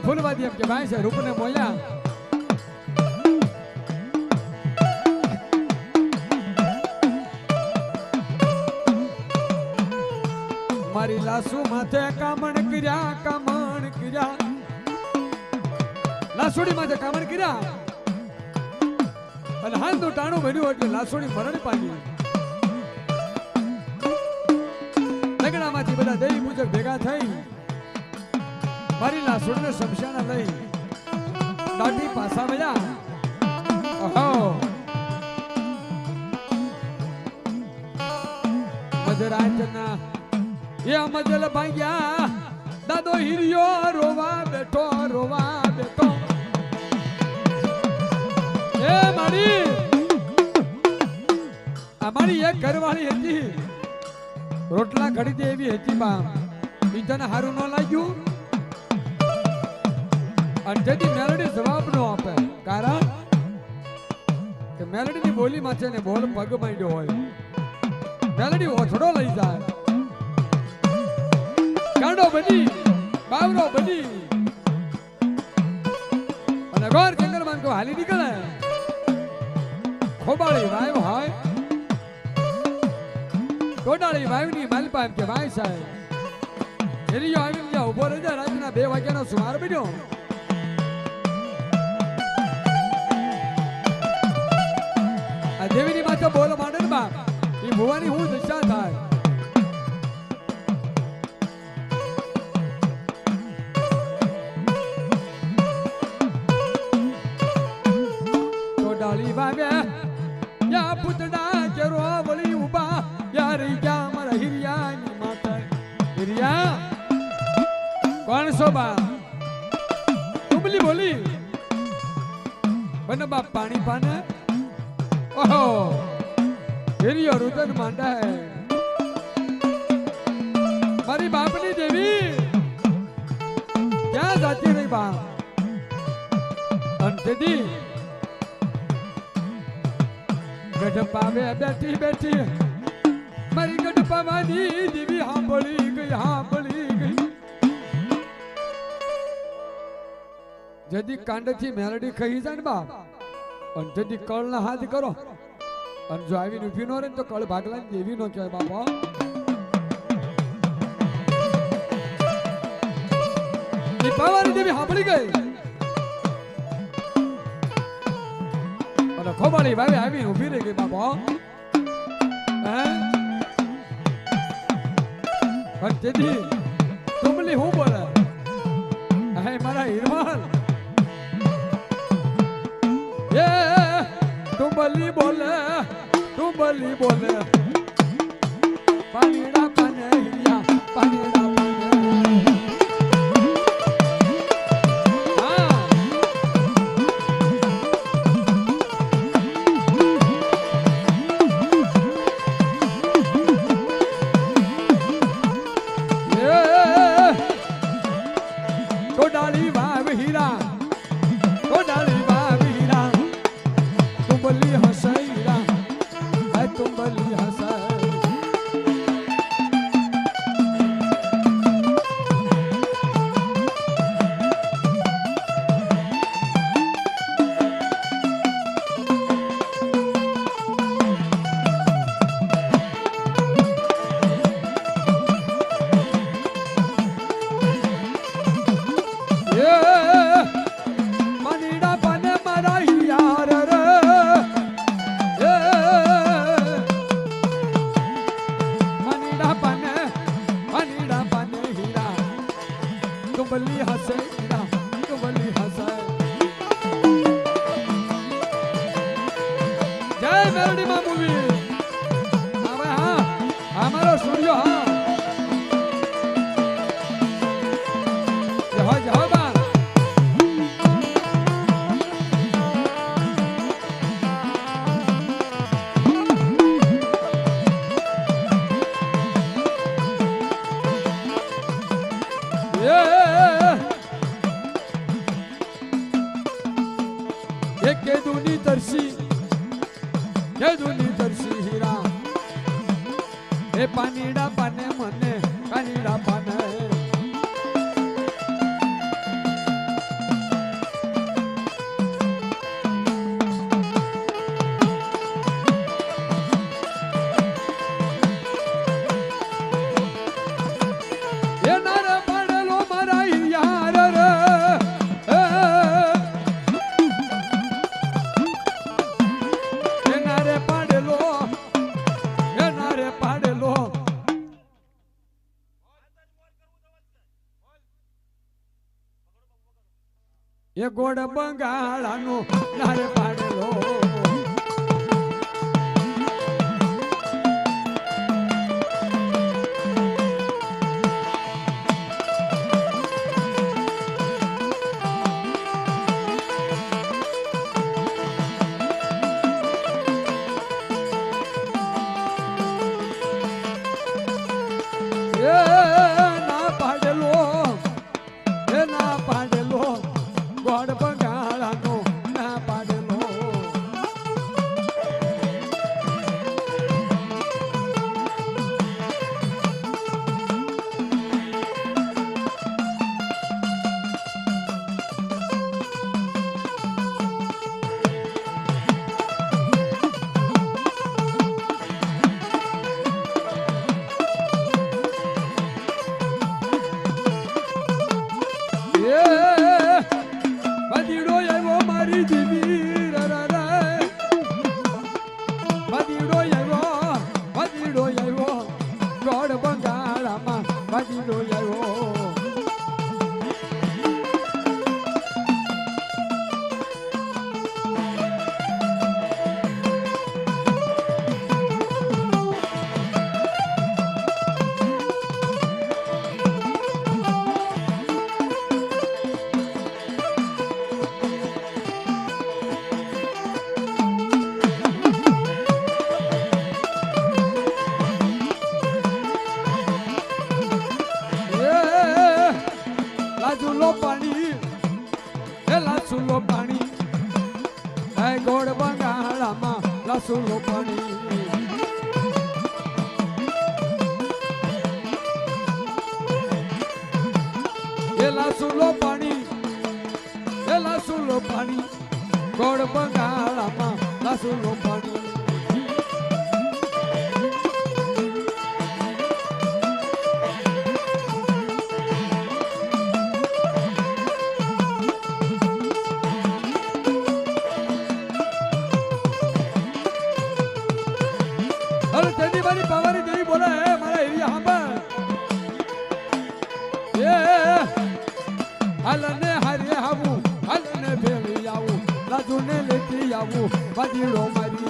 ફૂલવાદી ફૂલવાદી એમ કે ભાઈ છે, રૂપને મોયા મારી લાસુ માથે કામણ કર્યા કામણ કર્યા. લાસુડી માથે કામણ કર્યા. અને તો ટાણું બન્યું એટલે લાસુડી મરણ પામી. લગડામાંથી બધા દેવી પૂજક ભેગા થઈ મારી લાસુડીને શમશાના લઈ દાઢી પાસા મળ્યા. ઓહો. મજરાજના એ મજલ ભાગ્યા દાદો હિરિયો રોવા બેઠો રોવા બેઠો. એ મારી અમારી એક ઘરવાળી હતી. રોટલા ઘડી દે એવી હતી બા. બીજાને સારું ન લાગ્યું. અને તેથી મેલડી જવાબ ન આપે. કારણ કે મેલડીની બોલીમાં છે ને બોલ પગ માંડ્યો હોય. મેલડી ઓછડો લઈ જાય. ગાંડો બની, બાવરો બની. અને ગોર જંગલમાં કોઈ હાલી નીકળે. ખોબાળી વાયો હોય. ટોડાળી વાયવની માલપા એમ કે ભાઈ સાહેબ. હેરીયો આવી ગયા ઊભો રહી જાય. રાતના બે વાગ્યાનો સુમાર બન્યો. દેવીની માથે બોલો માંડે બાપ એ ભુવાની હું દિશા થાય. ટોડાળી વાવે યા પૂતડા કેરો વળી ઊભા યા રહી ગયા મારા હિરિયાની માતા. હિરિયા, કોણ શોભા બા? બોલી. બને બાપ પાણી પાને. ઓહો. હિરિયો રુદન માંડા હે મારી બાપની દેવી. ક્યાં જાતી રહી બાપ? અંતેથી ગઢપા બે બેઠી બેઠી. મારી ગઢપાવાની દેવી સાંભળી ગઈ સાંભળી ગઈ. જદી કાંડથી મેલડી કહી જાય ને બાપ. અને જદી કળના હાથ કરો. અને જો આવીને ઊભી નો રહે તો કળ ભાગલા દેવી નો કહેવાય, બાપા દીપાવાની દેવી સાંભળી ગઈ? અને ખોબાળી ભાવે આવીને ઊભી રહી ગઈ, બાપા, હે. તેથી તુમલી હું બોલે? હે મારા હિરમાલ એ તુંબલી બોલે તુંબલી બોલે. પાણી પાને હિરિયા પાણીડા એ ગોળ બંગાળાનું નારે પાડ. Yeah. solo મારી પાવાની દેવી બોલે, હે, મારા એરિયા હાંભળ એ, હાલને હારે આવું, હાલને ભેળી આવું, રાજુને લેતી આવું બાજીડો મારી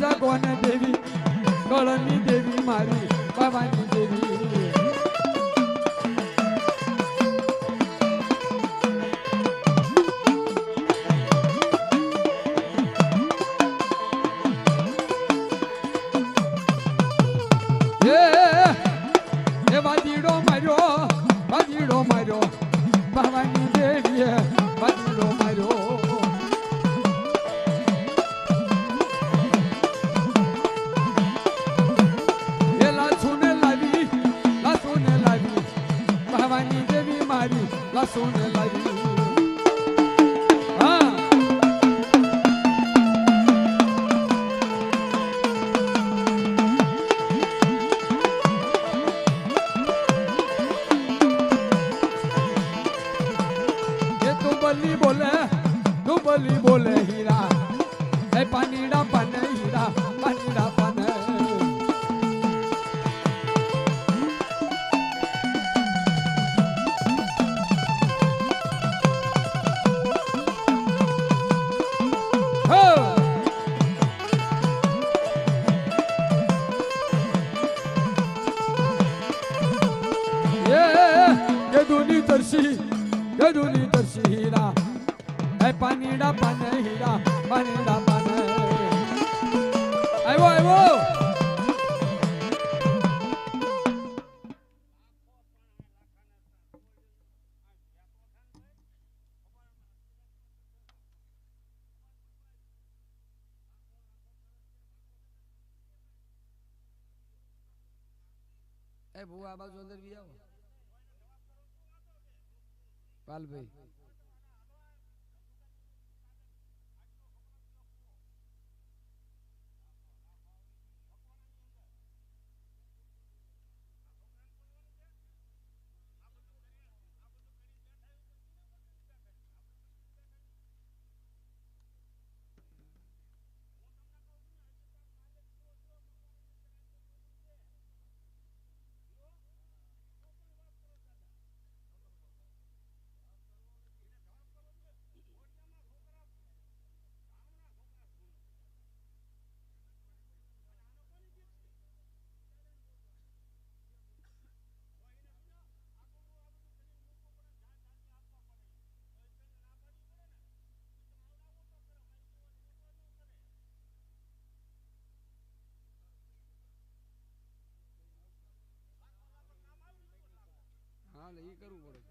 રાજા કોને દેવી કળની દેવી મારી બાવાની soon as I એ ભૂવા આ બાજુ અંદર બી આવો. પાલભાઈ. હા એ કરવું પડે.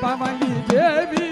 પાવાની દેવી